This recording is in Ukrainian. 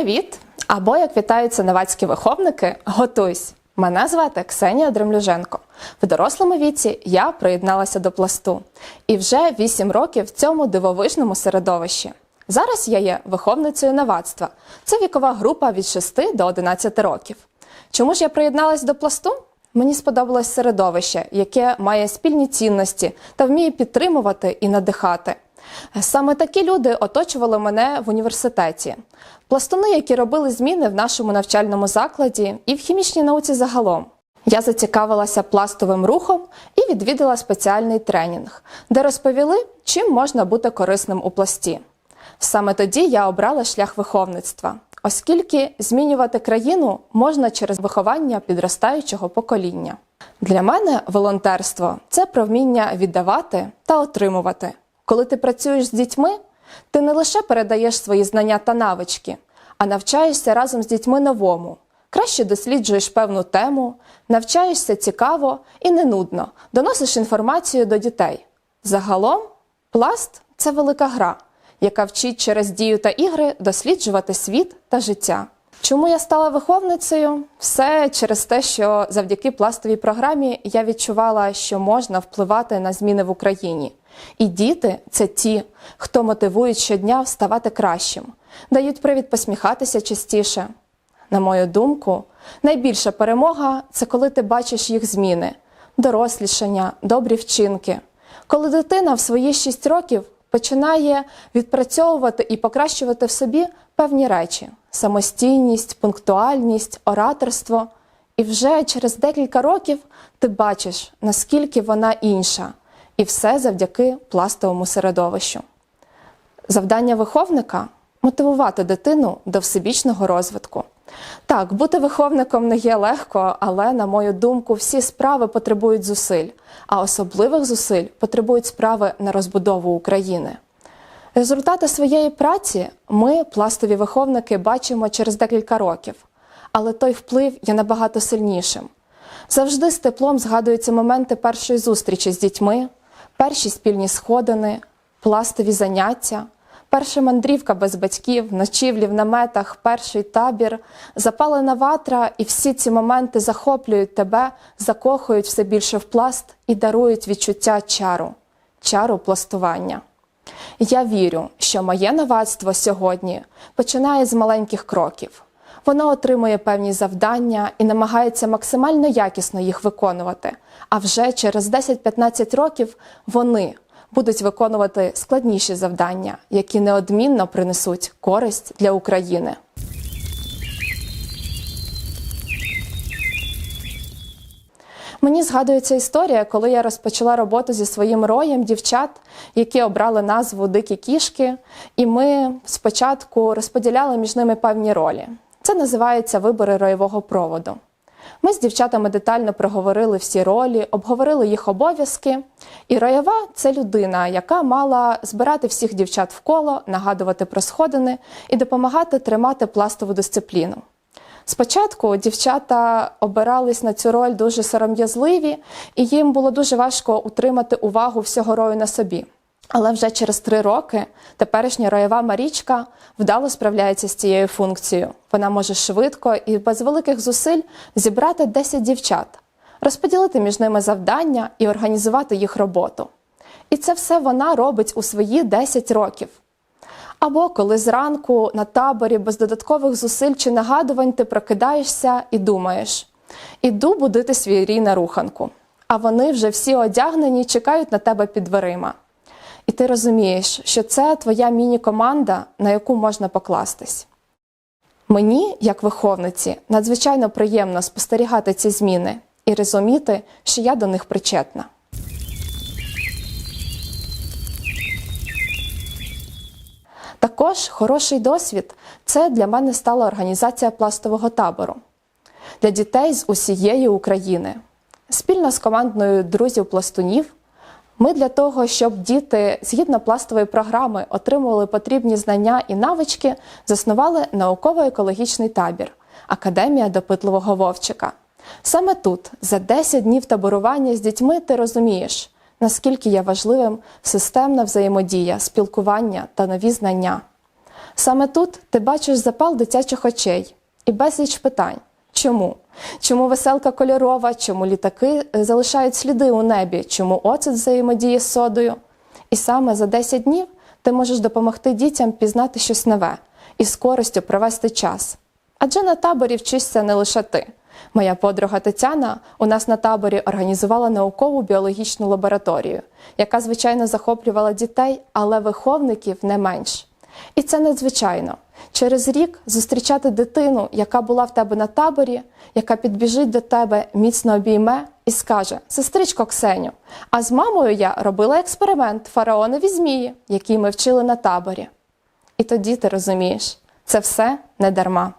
Привіт! Або як вітаються новацькі виховники, готуйсь! Мене звати Ксенія Дремлюженко. В дорослому віці я приєдналася до пласту і вже 8 років в цьому дивовижному середовищі. Зараз я є виховницею новацтва. Це вікова група від 6 до 11 років. Чому ж я приєдналась до пласту? Мені сподобалось середовище, яке має спільні цінності та вміє підтримувати і надихати. Саме такі люди оточували мене в університеті. Пластуни, які робили зміни в нашому навчальному закладі і в хімічній науці загалом. Я зацікавилася пластовим рухом і відвідала спеціальний тренінг, де розповіли, чим можна бути корисним у пласті. Саме тоді я обрала шлях виховництва, оскільки змінювати країну можна через виховання підростаючого покоління. Для мене волонтерство це про вміння віддавати та отримувати. Коли ти працюєш з дітьми, ти не лише передаєш свої знання та навички, а навчаєшся разом з дітьми новому. Краще досліджуєш певну тему, навчаєшся цікаво і не нудно, доносиш інформацію до дітей. Загалом, пласт це велика гра, яка вчить через дію та ігри досліджувати світ та життя. Чому я стала виховницею? Все через те, що завдяки пластовій програмі я відчувала, що можна впливати на зміни в Україні. І діти це ті, хто мотивують щодня вставати кращим, дають привід посміхатися частіше. На мою думку, найбільша перемога це коли ти бачиш їх зміни, дорослішання, добрі вчинки. Коли дитина в свої 6 років починає відпрацьовувати і покращувати в собі певні речі: самостійність, пунктуальність, ораторство. І вже через декілька років ти бачиш, наскільки вона інша, і все завдяки пластовому середовищу. Завдання виховника мотивувати дитину до всебічного розвитку. Так, бути виховником не є легко, але, на мою думку, всі справи потребують зусиль, а особливих зусиль потребують справи на розбудову України. Результати своєї праці ми, пластові виховники, бачимо через декілька років, але той вплив є набагато сильнішим. Завжди з теплом згадуються моменти першої зустрічі з дітьми, перші спільні сходини, пластові заняття, перша мандрівка без батьків, ночівлі в наметах, перший табір, запалена ватра, і всі ці моменти захоплюють тебе, закохують все більше в пласт і дарують відчуття чару, чару пластування. Я вірю, що моє новацтво сьогодні починає з маленьких кроків. Воно отримує певні завдання і намагається максимально якісно їх виконувати. А вже через 10-15 років вони будуть виконувати складніші завдання, які неодмінно принесуть користь для України. Мені згадується історія, коли я розпочала роботу зі своїм роєм дівчат, які обрали назву Дикі кішки, і ми спочатку розподіляли між ними певні ролі. Це називається вибори роєвого проводу. Ми з дівчатами детально проговорили всі ролі, обговорили їх обов'язки. І роєва це людина, яка мала збирати всіх дівчат в коло, нагадувати про сходини і допомагати тримати пластову дисципліну. Спочатку дівчата обирались на цю роль дуже сором'язливі, і їм було дуже важко утримати увагу всього рою на собі. Але вже через три роки теперішня роєва Марічка вдало справляється з цією функцією. Вона може швидко і без великих зусиль зібрати 10 дівчат, розподілити між ними завдання і організувати їх роботу. І це все вона робить у свої 10 років. Або коли зранку на таборі без додаткових зусиль чи нагадувань ти прокидаєшся і думаєш: іду будити свій рій на руханку. А вони вже всі одягнені, чекають на тебе під дверима. І ти розумієш, що це твоя міні-команда, на яку можна покластись. Мені, як виховниці, надзвичайно приємно спостерігати ці зміни і розуміти, що я до них причетна. Також хороший досвід це для мене стала організація пластового табору для дітей з усієї України. Спільно з командою друзів-пластунів ми для того, щоб діти згідно пластової програми отримували потрібні знання і навички, заснували науково-екологічний табір Академія допитливого вовчика. Саме тут, за 10 днів таборування з дітьми, ти розумієш, наскільки є важливим системна взаємодія, спілкування та нові знання. Саме тут ти бачиш запал дитячих очей і безліч питань. Чому? Чому веселка кольорова, чому літаки е, залишають сліди у небі, чому оцет взаємодіє з содою? І саме за 10 днів ти можеш допомогти дітям пізнати щось нове і з користю провести час. Адже на таборі вчишся не лише ти. Моя подруга Тетяна у нас на таборі організувала наукову біологічну лабораторію, яка, звичайно, захоплювала дітей, але виховників не менш. І це надзвичайно. Через рік зустрічати дитину, яка була в тебе на таборі, яка підбіжить до тебе, міцно обійме і скаже: Сестричко Ксеню, а з мамою я робила експеримент фараонові змії, який ми вчили на таборі. І тоді ти розумієш, це все не дарма.